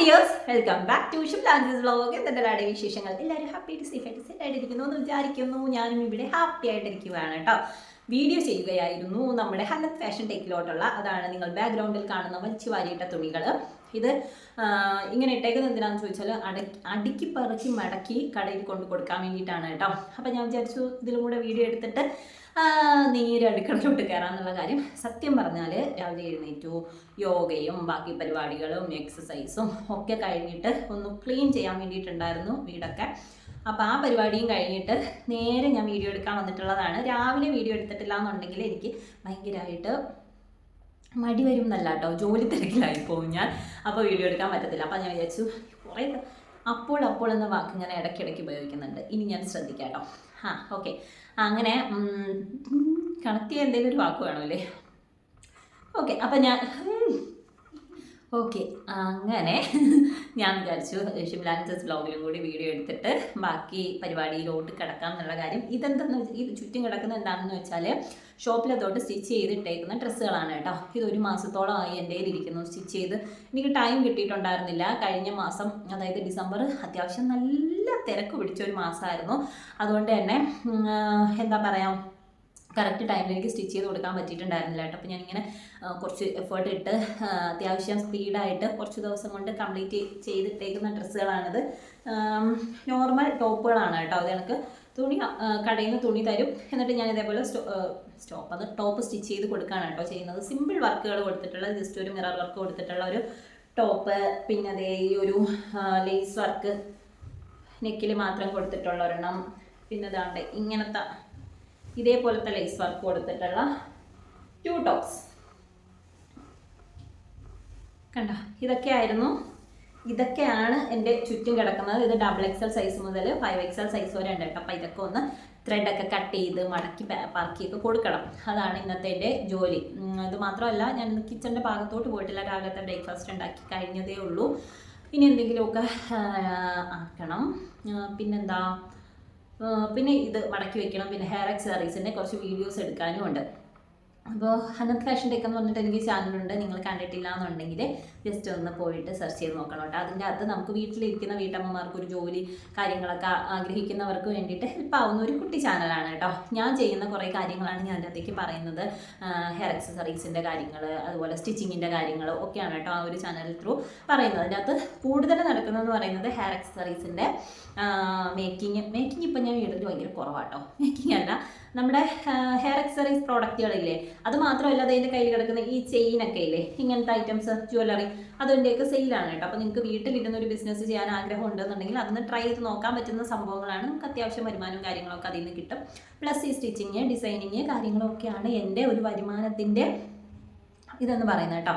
Dears welcome back to ഷിം blog vlog എന്തെല്ലാടെ വിശേഷങ്ങൾ? എല്ലാവരും ഹാപ്പി ആയിട്ട് സേഫ് ആയിട്ട് സെറ്റ് ആയിട്ടിരിക്കുന്നു എന്ന് വിചാരിക്കുന്നു. ഞാനും ഇവിടെ ഹാപ്പി ആയിട്ടിരിക്കുകയാണ് കേട്ടോ. വീഡിയോ ചെയ്യുകയായിരുന്നു നമ്മുടെ ഹല ഫാഷൻ ടേക്കിലോട്ടുള്ള അതാണ് നിങ്ങൾ ബാക്ക്ഗ്രൗണ്ടിൽ കാണുന്ന വലിച്ചു വാരിയിട്ട തുണികൾ ഇത് ഇങ്ങനെ ഇട്ടേക്കുന്നത് എന്തിനാണെന്ന് ചോദിച്ചാൽ അടക്കി അടുക്കി പറക്കി മടക്കി കടയിൽ കൊണ്ട് കൊടുക്കാൻ വേണ്ടിയിട്ടാണ് കേട്ടോ. അപ്പം ഞാൻ വിചാരിച്ചു ഇതിലും കൂടെ വീഡിയോ എടുത്തിട്ട് നേരെ അടുക്കളയിലോട്ട് കയറാന്നുള്ള കാര്യം സത്യം പറഞ്ഞാൽ രാവിലെ എഴുന്നേറ്റു. യോഗയും ബാക്കി പരിപാടികളും എക്സസൈസും ഒക്കെ കഴിഞ്ഞിട്ട് ഒന്ന് ക്ലീൻ ചെയ്യാൻ വേണ്ടിയിട്ടുണ്ടായിരുന്നു വീടൊക്കെ. അപ്പോൾ ആ പരിപാടിയും കഴിഞ്ഞിട്ട് നേരെ ഞാൻ വീഡിയോ എടുക്കാൻ വന്നിട്ടുള്ളതാണ്. രാവിലെ വീഡിയോ എടുത്തിട്ടില്ല എന്നുണ്ടെങ്കിൽ എനിക്ക് ഭയങ്കരമായിട്ട് മടി വരും എന്നല്ല കേട്ടോ ജോലി തിരക്കിലായി പോകും ഞാൻ. അപ്പോൾ വീഡിയോ എടുക്കാൻ പറ്റത്തില്ല. അപ്പോൾ ഞാൻ വിചാരിച്ചു കുറേ അപ്പോൾ അപ്പോൾ എന്ന വാക്ക് ഞാൻ ഇടയ്ക്കിടയ്ക്ക് ഉപയോഗിക്കുന്നുണ്ട്. ഇനി ഞാൻ ശ്രദ്ധിക്കാം കേട്ടോ. ആ ഓക്കെ. അങ്ങനെ കണക്ട് ചെയ്യാൻ എന്തെങ്കിലും ഒരു വാക്ക് വേണമല്ലേ? ഓക്കെ അപ്പം ഞാൻ ഓക്കെ അങ്ങനെ. ഞാൻ വിചാരിച്ചു ഷിംലാൻസസ് ബ്ലോഗിലും കൂടി വീഡിയോ എടുത്തിട്ട് ബാക്കി പരിപാടിയിലോട്ട് കിടക്കാം എന്നുള്ള കാര്യം. ഇതെന്തെന്ന് ഇത് ചുറ്റും കിടക്കുന്ന എന്താണെന്ന് വെച്ചാൽ ഷോപ്പിലത്തോട്ട് സ്റ്റിച്ച് ചെയ്തിട്ടേക്കുന്ന ഡ്രസ്സുകളാണ് കേട്ടോ. ഇത് ഒരു മാസത്തോളമായി എന്റെ ഇരിക്കുന്നു. സ്റ്റിച്ച് ചെയ്ത് എനിക്ക് ടൈം കിട്ടിയിട്ടുണ്ടായിരുന്നില്ല. കഴിഞ്ഞ മാസം അതായത് ഡിസംബർ അത്യാവശ്യം നല്ല തിരക്ക് പിടിച്ച ഒരു മാസമായിരുന്നു. അതുകൊണ്ട് തന്നെ എന്താ പറയുക കറക്റ്റ് ടൈമിൽ എനിക്ക് സ്റ്റിച്ച് ചെയ്ത് കൊടുക്കാൻ പറ്റിയിട്ടുണ്ടായിരുന്നില്ല കേട്ടോ. അപ്പോൾ ഞാനിങ്ങനെ കുറച്ച് എഫേർട്ട് ഇട്ട് അത്യാവശ്യം സ്പീഡായിട്ട് കുറച്ച് ദിവസം കൊണ്ട് കംപ്ലീറ്റ് ചെയ്തിട്ടേക്കുന്ന ഡ്രസ്സുകളാണിത്. നോർമൽ ടോപ്പുകളാണ് കേട്ടോ. അത് എനിക്ക് തുണി കടയിൽ നിന്ന് തുണി തരും. എന്നിട്ട് ഞാൻ ഇതേപോലെ സ്റ്റോപ്പ് അത് ടോപ്പ് സ്റ്റിച്ച് ചെയ്ത് കൊടുക്കുകയാണ് കേട്ടോ ചെയ്യുന്നത്. സിമ്പിൾ വർക്കുകൾ കൊടുത്തിട്ടുള്ള ജസ്റ്റ് ഒരു മിറർ വർക്ക് കൊടുത്തിട്ടുള്ള ഒരു ടോപ്പ് പിന്നെ അതേ ഈ ഒരു ലേസ് വർക്ക് നെക്കിൽ മാത്രം കൊടുത്തിട്ടുള്ള ഒരെണ്ണം. പിന്നെ ഇതാണ്ട് ഇങ്ങനത്തെ ഇതേപോലത്തെ ലേസ് വർക്ക് കൊടുത്തിട്ടുള്ള ടു ടോപ്സ് കണ്ടോ? ഇതൊക്കെയായിരുന്നു ഇതൊക്കെയാണ് എന്റെ ചുറ്റും കിടക്കുന്നത്. ഇത് ഡബിൾ എക്സൽ സൈസ് മുതൽ ഫൈവ് എക്സൽ സൈസ് വരെ ഉണ്ട് കേട്ടോ. അപ്പോൾ ഇതൊക്കെ ഒന്ന് ത്രെഡൊക്കെ കട്ട് ചെയ്ത് മടക്കി പറക്കിയൊക്കെ കൊടുക്കണം. അതാണ് ഇന്നത്തെ എന്റെ ജോലി. ഇത് മാത്രമല്ല ഞാൻ കിച്ചണിന്റെ ഭാഗത്തോട്ട് പോയിട്ടില്ല. രാവിലത്തെ ബ്രേക്ക്ഫാസ്റ്റ് ഉണ്ടാക്കി കഴിഞ്ഞതേ ഉള്ളൂ. ഇനി എന്തെങ്കിലുമൊക്കെ ആക്കണം. പിന്നെന്താ? പിന്നെ ഇത് മടക്കി വെക്കണം. പിന്നെ ഹെയർ അക്സറീസിന്റെ കുറച്ച് വീഡിയോസ് എടുക്കാനും ഉണ്ട്. അപ്പോൾ ഹനത് ഫാഷൻ ടെക് എന്ന് പറഞ്ഞിട്ട് എനിക്ക് ചാനലുണ്ട് നിങ്ങൾ കണ്ടിട്ടില്ല എന്നുണ്ടെങ്കിൽ ജസ്റ്റ് ഒന്ന് പോയിട്ട് സെർച്ച് ചെയ്ത് നോക്കണം കേട്ടോ. അതിന്റെ അകത്ത് നമുക്ക് വീട്ടിലിരിക്കുന്ന വീട്ടമ്മമാർക്ക് ഒരു ജോലി കാര്യങ്ങളൊക്കെ ആഗ്രഹിക്കുന്നവർക്ക് വേണ്ടിയിട്ട് ഹെൽപ്പ് ആവുന്ന ഒരു കുട്ടി ചാനലാണ് കേട്ടോ. ഞാൻ ചെയ്യുന്ന കുറേ കാര്യങ്ങളാണ് ഞാൻ അതിന്റെ അകത്തേക്ക് പറയുന്നത് ഹെയർ അക്സസറീസിന്റെ കാര്യങ്ങൾ അതുപോലെ സ്റ്റിച്ചിങ്ങിന്റെ കാര്യങ്ങൾ ഒക്കെയാണ് കേട്ടോ ആ ഒരു ചാനൽ ത്രൂ പറയുന്നത്. അതിന്റെ അകത്ത് കൂടുതൽ നടക്കുന്നതെന്ന് പറയുന്നത് ഹെയർ അക്സസറീസിന്റെ മേക്കിങ് മേക്കിംഗ് ഇപ്പം ഞാൻ വീട്ടിൽ ഭയങ്കര കുറവാട്ടോ മേക്കിംഗ് അല്ല നമ്മുടെ ഹെയർ അക്സറീസ് പ്രോഡക്റ്റുകളില്ലേ അത് മാത്രമല്ല അതിന്റെ കയ്യിൽ കിടക്കുന്ന ഈ ചെയിനൊക്കെ ഇല്ലേ? ഇങ്ങനത്തെ ഐറ്റംസ് ജ്വല്ലറി അതിന്റെയൊക്കെ സെയിലാണ് കേട്ടോ. അപ്പോൾ നിങ്ങൾക്ക് വീട്ടിലിരുന്ന് ഒരു ബിസിനസ് ചെയ്യാൻ ആഗ്രഹം ഉണ്ടെന്നുണ്ടെങ്കിൽ അതൊന്ന് ട്രൈ ചെയ്ത് നോക്കാൻ പറ്റുന്ന സംഭവങ്ങളാണ്. നമുക്ക് അത്യാവശ്യം വരുമാനവും കാര്യങ്ങളൊക്കെ അതിൽ നിന്ന് കിട്ടും. പ്ലസ് ഈ സ്റ്റിച്ചിങ് ഡിസൈനിങ് കാര്യങ്ങളൊക്കെയാണ് എന്റെ ഒരു വരുമാനത്തിന്റെ ഇതെന്ന് പറയുന്നത് കേട്ടോ.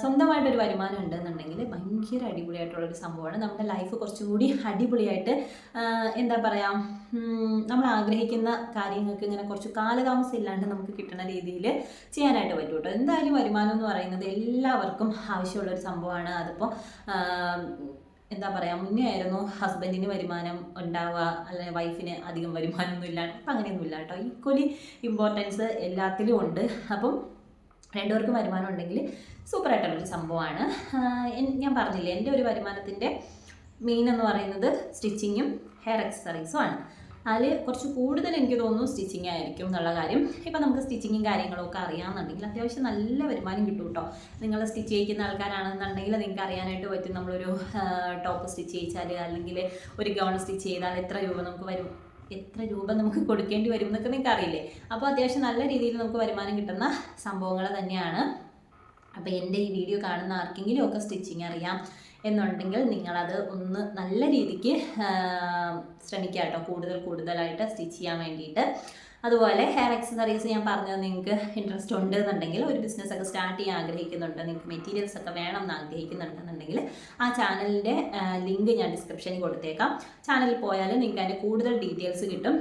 സ്വന്തമായിട്ടൊരു വരുമാനം ഉണ്ടെന്നുണ്ടെങ്കിൽ ഭയങ്കര അടിപൊളിയായിട്ടുള്ളൊരു സംഭവമാണ്. നമ്മുടെ ലൈഫ് കുറച്ചുകൂടി അടിപൊളിയായിട്ട് എന്താ പറയുക നമ്മൾ ആഗ്രഹിക്കുന്ന കാര്യങ്ങൾക്ക് ഇങ്ങനെ കുറച്ച് കാലതാമസം ഇല്ലാണ്ട് നമുക്ക് കിട്ടുന്ന രീതിയിൽ ചെയ്യാനായിട്ട് പറ്റും കേട്ടോ. എന്തായാലും വരുമാനം എന്ന് പറയുന്നത് എല്ലാവർക്കും ആവശ്യമുള്ളൊരു സംഭവമാണ്. അതിപ്പോൾ എന്താ പറയുക മുന്നേ ആയിരുന്നു ഹസ്ബൻഡിന് വരുമാനം ഉണ്ടാവുക അല്ലെങ്കിൽ വൈഫിന് അധികം വരുമാനമൊന്നും ഇല്ലാണ്ട്. അപ്പം അങ്ങനെയൊന്നും ഇല്ല കേട്ടോ. ഈക്വലി ഇമ്പോർട്ടൻസ് എല്ലാത്തിലും ഉണ്ട്. അപ്പം രണ്ടുപേർക്കും വരുമാനം ഉണ്ടെങ്കിൽ സൂപ്പറായിട്ടുള്ളൊരു സംഭവമാണ്. ഞാൻ പറഞ്ഞില്ലേ എന്റെ ഒരു വരുമാനത്തിന്റെ മെയിൻ എന്ന് പറയുന്നത് സ്റ്റിച്ചിങ്ങും ഹെയർ അക്സസറീസും ആണ്. അതിൽ കുറച്ച് കൂടുതൽ എനിക്ക് തോന്നുന്നു സ്റ്റിച്ചിങ് ആയിരിക്കും എന്നുള്ള കാര്യം. ഇപ്പം നമുക്ക് സ്റ്റിച്ചിങ്ങും കാര്യങ്ങളൊക്കെ അറിയാമെന്നുണ്ടെങ്കിൽ അത്യാവശ്യം നല്ല വരുമാനം കിട്ടും കേട്ടോ. നിങ്ങൾ സ്റ്റിച്ച് ചെയ്യിക്കുന്ന ആൾക്കാരാണെന്നുണ്ടെങ്കിൽ നിങ്ങൾക്ക് അറിയാനായിട്ട് പറ്റും നമ്മളൊരു ടോപ്പ് സ്റ്റിച്ച് ചെയ്യിച്ചാൽ അല്ലെങ്കിൽ ഒരു ഗൗൺ സ്റ്റിച്ച് ചെയ്താൽ എത്ര രൂപ നമുക്ക് വരും. എത്ര രൂപ നമുക്ക് കൊടുക്കേണ്ടി വരും എന്നൊക്കെ നിങ്ങൾക്ക് അറിയില്ലേ? അപ്പോൾ അത്യാവശ്യം നല്ല രീതിയിൽ നമുക്ക് വരുമാനം കിട്ടുന്ന സംഭവങ്ങൾ തന്നെയാണ്. അപ്പോൾ എന്റെ ഈ വീഡിയോ കാണുന്ന ആർക്കെങ്കിലും ഒക്കെ സ്റ്റിച്ചിങ് അറിയാം എന്നുണ്ടെങ്കിൽ നിങ്ങളത് ഒന്ന് നല്ല രീതിക്ക് ശ്രമിക്കാം കേട്ടോ കൂടുതൽ കൂടുതലായിട്ട് സ്റ്റിച്ച് ചെയ്യാൻ വേണ്ടിയിട്ട്. അതുപോലെ ഹെയർ അക്സസറീസ് ഞാൻ പറഞ്ഞത് നിങ്ങൾക്ക് ഇൻട്രസ്റ്റ് ഉണ്ട് എന്നുണ്ടെങ്കിൽ ഒരു ബിസിനസ് ഒക്കെ സ്റ്റാർട്ട് ചെയ്യാൻ ആഗ്രഹിക്കുന്നുണ്ട് നിങ്ങൾക്ക് മെറ്റീരിയൽസ് ഒക്കെ വേണം എന്ന് ആഗ്രഹിക്കുന്നുണ്ടെന്നുണ്ടെങ്കിൽ ആ ചാനലിന്റെ ലിങ്ക് ഞാൻ ഡിസ്ക്രിപ്ഷനിൽ കൊടുത്തേക്കാം. ചാനലിൽ പോയാൽ നിങ്ങൾക്ക് അതിന്റെ കൂടുതൽ ഡീറ്റെയിൽസ് കിട്ടും.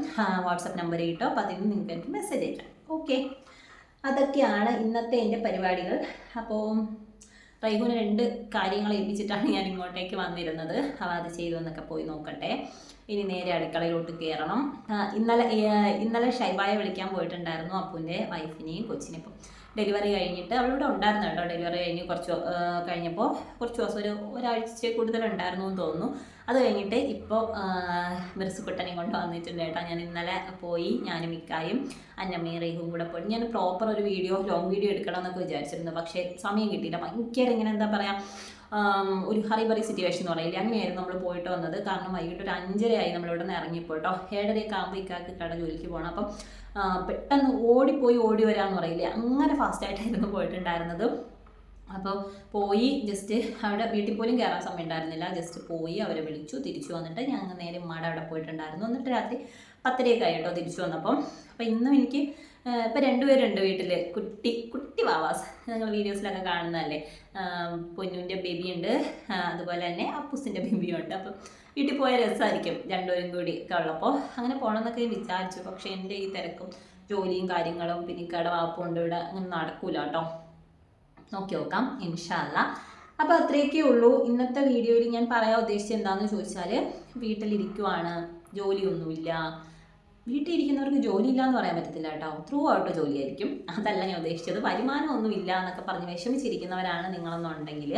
വാട്സപ്പ് നമ്പർ കിട്ടും അപ്പോൾ അതിൽ നിന്ന് നിങ്ങൾക്ക് എനിക്ക് മെസ്സേജ് അയക്കാം ഓക്കെ അതൊക്കെയാണ് ഇന്നത്തെ എന്റെ പരിപാടികൾ. അപ്പോൾ റൈഹുവിന് രണ്ട് കാര്യങ്ങൾ ഏൽപ്പിച്ചിട്ടാണ് ഞാൻ ഇങ്ങോട്ടേക്ക് വന്നിരുന്നത്. അവ അത് ചെയ്തു എന്നൊക്കെ പോയി നോക്കട്ടെ. ഇനി നേരെ അടുക്കളയിലോട്ട് കയറണം ഇന്നലെ ഇന്നലെ ഷൈബായെ വിളിക്കാൻ പോയിട്ടുണ്ടായിരുന്നു അപ്പുവിന്റെ വൈഫിനെയും കൊച്ചിനെയും. ഡെലിവറി കഴിഞ്ഞിട്ട് അവളിവിടെ ഉണ്ടായിരുന്നു കേട്ടോ. ഡെലിവറി കഴിഞ്ഞ് കുറച്ച് കഴിഞ്ഞപ്പോൾ കുറച്ച് ദിവസം ഒരു ഒരാഴ്ച കൂടുതൽ ഉണ്ടായിരുന്നു എന്ന് തോന്നുന്നു. അത് കഴിഞ്ഞിട്ട് ഇപ്പോൾ മിർസുക്കുട്ടനെ കൊണ്ട് വന്നിട്ടുണ്ട് കേട്ടോ. ഞാൻ ഇന്നലെ പോയി ഞാനും മിക്കായും അന്നമ്മയും റേഹും കൂടെ പോയി. ഞാൻ പ്രോപ്പർ ഒരു വീഡിയോ ലോങ് വീഡിയോ എടുക്കണം എന്നൊക്കെ വിചാരിച്ചിരുന്നു. പക്ഷേ സമയം കിട്ടിയില്ല. ഭയങ്കര ഇങ്ങനെ എന്താ പറയുക ഒരു ഹറിബറി സിറ്റുവേഷൻ എന്ന് പറയില്ല? അങ്ങനെയായിരുന്നു നമ്മൾ പോയിട്ട് വന്നത്. കാരണം വൈകിട്ട് ഒരു അഞ്ചരയായി നമ്മളിവിടെ നിന്ന് ഇറങ്ങിയപ്പോൾ കേട്ടോ ഏഴരയൊക്കെ ആകുമ്പോൾ ഇക്കാക്ക് കട ജോലിക്ക് പോകണം അപ്പം പെട്ടെന്ന് ഓടിപ്പോയി ഓടി വരാമെന്ന് പറയില്ലേ? അങ്ങനെ ഫാസ്റ്റായിട്ടായിരുന്നു പോയിട്ടുണ്ടായിരുന്നത്. അപ്പോൾ പോയി ജസ്റ്റ് അവിടെ വീട്ടിൽ പോലും കയറാൻ സമയം ഉണ്ടായിരുന്നില്ല. ജസ്റ്റ് പോയി അവരെ വിളിച്ചു തിരിച്ചു വന്നിട്ട് ഞങ്ങൾ നേരെ മാട അവിടെ പോയിട്ടുണ്ടായിരുന്നു. എന്നിട്ട് രാത്രി പത്തരയൊക്കെ ആയിട്ടോ തിരിച്ചു വന്നപ്പം. അപ്പോൾ ഇന്നും എനിക്ക് ഇപ്പം രണ്ടുപേരുണ്ട് വീട്ടിൽ കുട്ടി കുട്ടി വാവാസ്. നിങ്ങൾ വീഡിയോസിലൊക്കെ കാണുന്നതല്ലേ? പൊന്നുവിന്റെ ഉണ്ട് അതുപോലെ തന്നെ അപ്പൂസിന്റെ ബേബിയും ഉണ്ട്. അപ്പം വീട്ടിൽ പോയ രസമായിരിക്കും രണ്ടുപേരും കൂടി ഒക്കെ ഉള്ളപ്പോൾ അങ്ങനെ പോകണമെന്നൊക്കെ വിചാരിച്ചു. പക്ഷേ എന്റെ ഈ തിരക്കും ജോലിയും കാര്യങ്ങളും പിന്നെ കട വാപ്പുണ്ട് ഇവിടെ അങ്ങനെ നടക്കൂല കേട്ടോ. നോക്കി നോക്കാം. ഇൻഷാല്ല. അപ്പോൾ അത്രയൊക്കെ ഉള്ളൂ. ഇന്നത്തെ വീഡിയോയിൽ ഞാൻ പറയാൻ ഉദ്ദേശിച്ചത് എന്താണെന്ന് ചോദിച്ചാൽ വീട്ടിലിരിക്കുവാണ്. ജോലിയൊന്നുമില്ല. വീട്ടിൽ ഇരിക്കുന്നവർക്ക് ജോലി ഇല്ല എന്ന് പറയാൻ പറ്റത്തില്ല കേട്ടോ. ത്രൂ ഔട്ട് ജോലി ആയിരിക്കും അതല്ല ഞാൻ ഉദ്ദേശിച്ചത്. വരുമാനമൊന്നും ഇല്ല എന്നൊക്കെ പറഞ്ഞ് വിഷമിച്ചിരിക്കുന്നവരാണ് നിങ്ങളെന്നുണ്ടെങ്കിൽ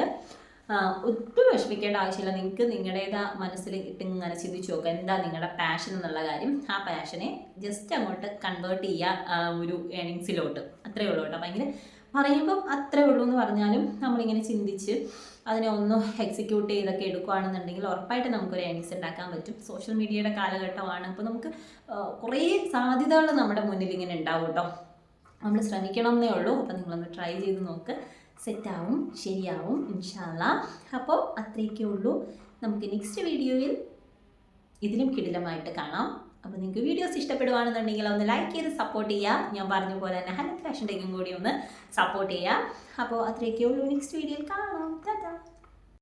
ഒട്ടും വിഷമിക്കേണ്ട ആവശ്യമില്ല. നിങ്ങൾക്ക് നിങ്ങളുടേതാ മനസ്സിൽ ഇട്ട് ഇങ്ങനെ ചിന്തിച്ചു നോക്കുക എന്താ നിങ്ങളുടെ പാഷൻ എന്നുള്ള കാര്യം? ആ പാഷനെ ജസ്റ്റ് അങ്ങോട്ട് കൺവേർട്ട് ചെയ്യുക ഒരു ഏണിങ്സിലോട്ട് അത്രയേ ഉള്ളൂ കേട്ടോ. ഭയങ്കര പറയുമ്പം അത്രേ ഉള്ളൂ എന്ന് പറഞ്ഞാലും നമ്മളിങ്ങനെ ചിന്തിച്ച് അതിനെ ഒന്ന് എക്സിക്യൂട്ട് ചെയ്തൊക്കെ എടുക്കുകയാണെന്നുണ്ടെങ്കിൽ ഉറപ്പായിട്ട് നമുക്കൊരു ഏണിങ്സ് ഉണ്ടാക്കാൻ പറ്റും. സോഷ്യൽ മീഡിയയുടെ കാലഘട്ടമാണ്. അപ്പോൾ നമുക്ക് കുറേ സാധ്യതകൾ നമ്മുടെ മുന്നിൽ ഇങ്ങനെ ഉണ്ടാവും കേട്ടോ നമ്മൾ ശ്രമിക്കണം എന്നേ ഉള്ളൂ. അപ്പോൾ നിങ്ങളൊന്ന് ട്രൈ ചെയ്ത് നോക്ക്. സെറ്റാവും ശരിയാവും ഇൻഷാല്ല അപ്പോൾ അത്രയൊക്കെ ഉള്ളൂ. നമുക്ക് നെക്സ്റ്റ് വീഡിയോയിൽ ഇതിലും കിടിലമായിട്ട് കാണാം. അപ്പോൾ നിങ്ങൾക്ക് വീഡിയോസ് ഇഷ്ടപ്പെടുവാണെന്നുണ്ടെങ്കിൽ ഒന്ന് ലൈക്ക് ചെയ്ത് സപ്പോർട്ട് ചെയ്യാം. ഞാൻ പറഞ്ഞ പോലെ തന്നെ ഹലോ ഫാഷൻ ടേക്കും കൂടി ഒന്ന് സപ്പോർട്ട് ചെയ്യാം. അപ്പോൾ അത്രയൊക്കെ ഉള്ളൂ. നെക്സ്റ്റ് വീഡിയോയിൽ കാണാം.